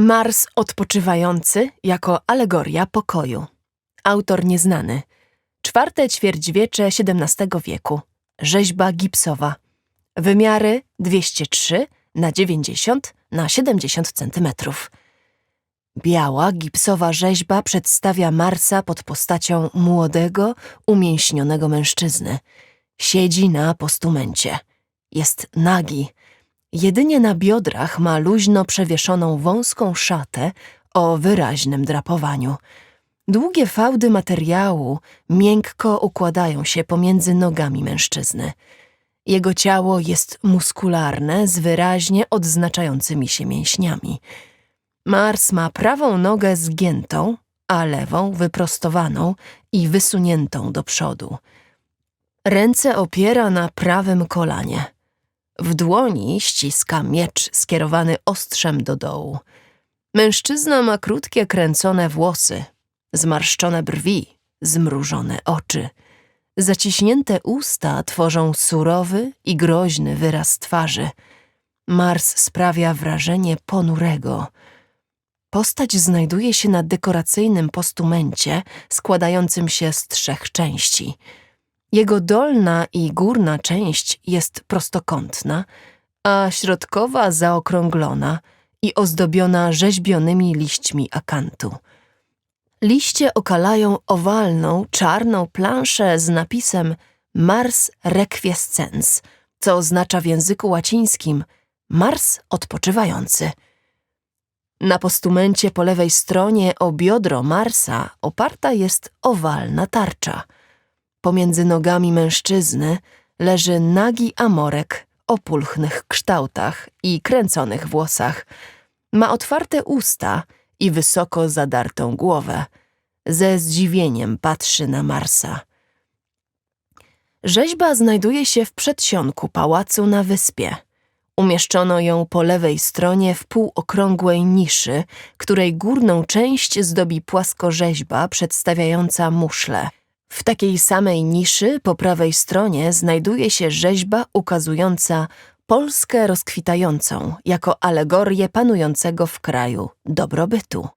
Mars odpoczywający jako alegoria pokoju. Autor nieznany. Czwarte ćwierćwiecze XVII wieku. Rzeźba gipsowa. Wymiary 203 na 90 na 70 centymetrów. Biała gipsowa rzeźba przedstawia Marsa pod postacią młodego, umięśnionego mężczyzny. Siedzi na postumencie. Jest nagi. Jedynie na biodrach ma luźno przewieszoną wąską szatę o wyraźnym drapowaniu. Długie fałdy materiału miękko układają się pomiędzy nogami mężczyzny. Jego ciało jest muskularne z wyraźnie odznaczającymi się mięśniami. Mars ma prawą nogę zgiętą, a lewą wyprostowaną i wysuniętą do przodu. Ręce opiera na prawym kolanie. W dłoni ściska miecz skierowany ostrzem do dołu. Mężczyzna ma krótkie, kręcone włosy, zmarszczone brwi, zmrużone oczy. Zaciśnięte usta tworzą surowy i groźny wyraz twarzy. Mars sprawia wrażenie ponurego. Postać znajduje się na dekoracyjnym postumencie składającym się z trzech części. Jego dolna i górna część jest prostokątna, a środkowa zaokrąglona i ozdobiona rzeźbionymi liśćmi akantu. Liście okalają owalną, czarną planszę z napisem Mars requiescens, co oznacza w języku łacińskim Mars odpoczywający. Na postumencie po lewej stronie o biodro Marsa oparta jest owalna tarcza. Pomiędzy nogami mężczyzny leży nagi amorek o pulchnych kształtach i kręconych włosach. Ma otwarte usta i wysoko zadartą głowę. Ze zdziwieniem patrzy na Marsa. Rzeźba znajduje się w przedsionku pałacu na wyspie. Umieszczono ją po lewej stronie w półokrągłej niszy, której górną część zdobi płaskorzeźba przedstawiająca muszle. W takiej samej niszy po prawej stronie znajduje się rzeźba ukazująca Polskę rozkwitającą jako alegorię panującego w kraju dobrobytu.